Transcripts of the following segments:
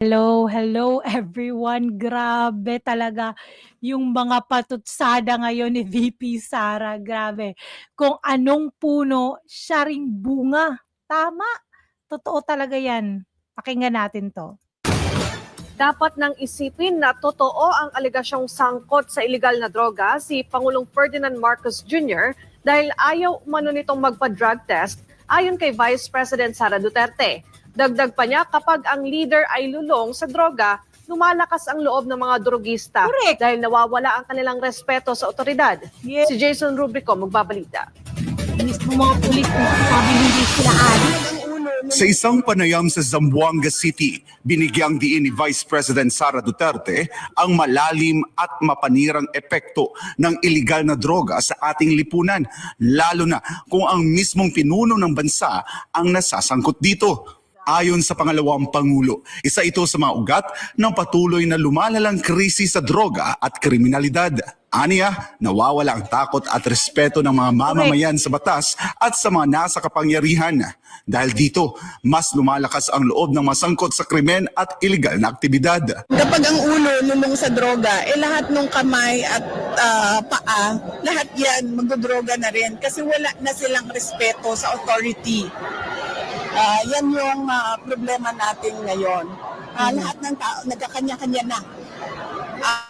Hello, hello everyone. Grabe talaga yung mga patutsada ngayon ni VP Sara. Grabe. Kung anong puno, siya ring bunga. Tama. Totoo talaga yan. Pakinggan natin to. Dapat nang isipin na totoo ang aligasyong sangkot sa iligal na droga si Pangulong Ferdinand Marcos Jr. dahil ayaw umano nitong magpa-drug test ayon kay Vice President Sara Duterte. Dagdag pa niya kapag ang leader ay lulong sa droga, lumalakas ang loob ng mga drogista Correct. dahil nawawala ang kanilang respeto sa otoridad. Yes. Si Jason Rubrico magbabalita. Mismo mga pulis sabi hindi sila adik. Sa isang panayam sa Zamboanga City, binigyang diin ni Vice President Sara Duterte ang malalim at mapanirang epekto ng iligal na droga sa ating lipunan, lalo na kung ang mismong pinuno ng bansa ang nasasangkot dito. Ayon sa pangalawang Pangulo, isa ito sa mga ugat ng patuloy na lumalalang krisis sa droga at kriminalidad. Aniya, nawawala ang takot at respeto ng mga mamamayan sa batas at sa mga nasa kapangyarihan. Dahil dito, mas lumalakas ang loob ng masangkot sa krimen at iligal na aktibidad. Kapag ang ulo lulong sa droga, eh lahat ng kamay at ah, paa, lahat yan magdodroga na rin kasi wala na silang respeto sa authority. Ah, yan yung ah, problema natin ngayon. Ah, Lahat ng tao, nagkakanya-kanya na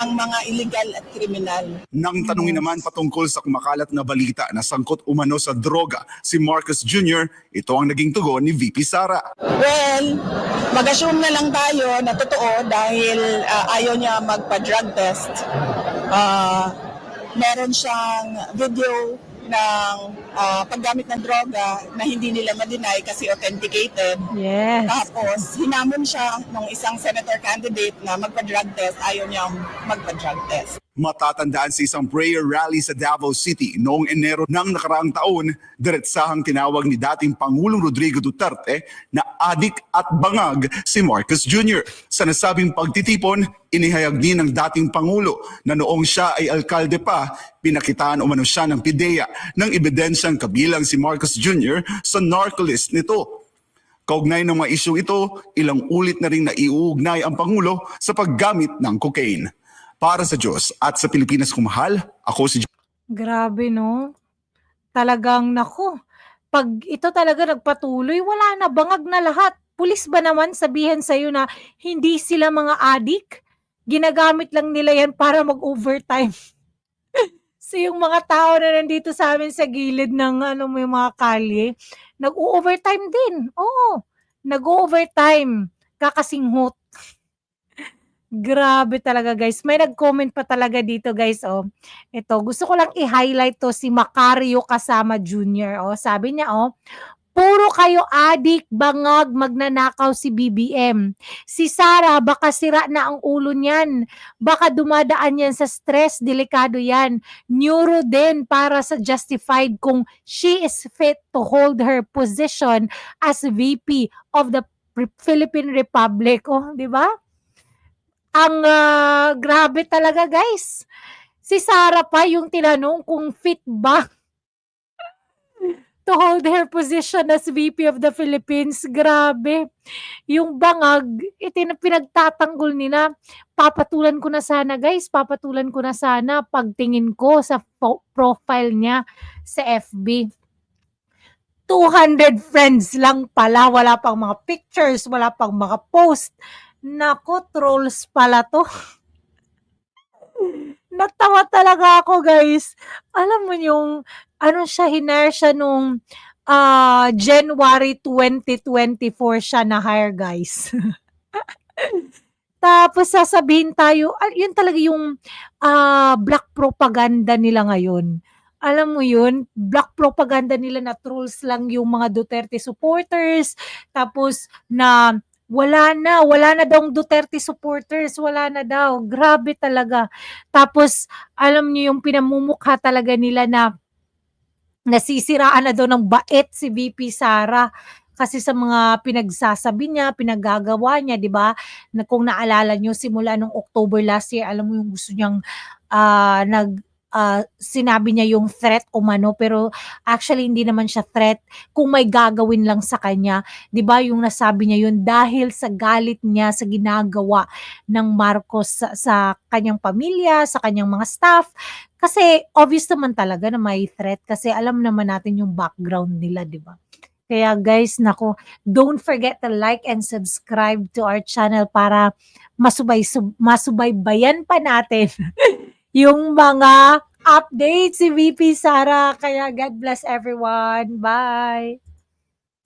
ang mga illegal at kriminal. Nang tanungin naman patungkol sa kumakalat na balita na sangkot umano sa droga si Marcos Jr., ito ang naging tugon ni VP Sara. Well, mag-assume na lang tayo na totoo dahil ah, ayaw niya magpa-drug test. Ah, meron siyang video ng ah, paggamit ng droga na hindi nila ma-deny kasi authenticated. Yes. Tapos, hinamon siya ng isang senator candidate na magpa-drug test. Ayaw niyang magpa-drug test. Matatandaan sa isang prayer rally sa Davao City noong Enero ng nakaraang taon, diretsahang tinawag ni dating Pangulong Rodrigo Duterte na adik at bangag si Marcos Jr. Sa nasabing pagtitipon, inihayag din ng dating Pangulo na noong siya ay alkalde pa, pinakitaan umano siya ng pideya ng ebidensyang kabilang si Marcos Jr. sa narcolist nito. Kaugnay ng mga isyong ito, ilang ulit na rin naiuugnay ang Pangulo sa paggamit ng cocaine. Para sa Diyos at sa Pilipinas kumahal, ako si Grabe no. Talagang nako. Pag ito talaga nagpatuloy, wala na bangag na lahat. Pulis ba naman sabihin sa na hindi sila mga adik? Ginagamit lang nila yan para mag-overtime. So yung mga tao na nandito sa amin sa gilid ng ano may mga kalye, nag-overtime din. Oo. Nag-overtime. Kakasinghot. Grabe talaga guys. May nag-comment pa talaga dito guys oh. Ito, gusto ko lang i-highlight to si Macario Kasama Jr. Oh, sabi niya oh, puro kayo adik, bangag, magnanakaw si BBM. Si Sara, baka sira na ang ulo niyan. Baka dumadaan yan sa stress, delikado yan. Neuro din para sa justified kung she is fit to hold her position as VP of the Philippine Republic. Oh, di ba? Ang ah, grabe talaga guys. Si Sara pa yung tinanong kung fit ba to hold her position as VP of the Philippines. Grabe. Yung bangag, itin pinagtatanggol nila. Papatulan ko na sana guys, papatulan ko na sana pagtingin ko sa profile niya sa FB. 200 friends lang pala, wala pang mga pictures, wala pang mga post. Nako, trolls pala to. Natawa talaga ako, guys. Alam mo yung, ano siya, hinire siya nung ah, January 2024 siya na hire, guys. Tapos sasabihin tayo, ah, yun talaga yung ah, black propaganda nila ngayon. Alam mo yun, black propaganda nila na trolls lang yung mga Duterte supporters. Tapos na wala na, wala na daw Duterte supporters, wala na daw. Grabe talaga. Tapos, alam niyo yung pinamumukha talaga nila na nasisiraan na daw ng bait si VP Sara kasi sa mga pinagsasabi niya, pinaggagawa niya, 'di ba? Na kung naalala niyo simula nung October last year, alam mo yung gusto niyang ah, nag ah, sinabi niya yung threat umano pero actually hindi naman siya threat kung may gagawin lang sa kanya. 'Di ba yung nasabi niya yun dahil sa galit niya sa ginagawa ng Marcos sa, sa kanyang pamilya, sa kanyang mga staff. Kasi obvious naman talaga na may threat kasi alam naman natin yung background nila, 'di ba? Kaya guys, nako, don't forget to like and subscribe to our channel para masubay sub, masubaybayan pa natin yung mga updates si VP Sara. Kaya God bless everyone. Bye!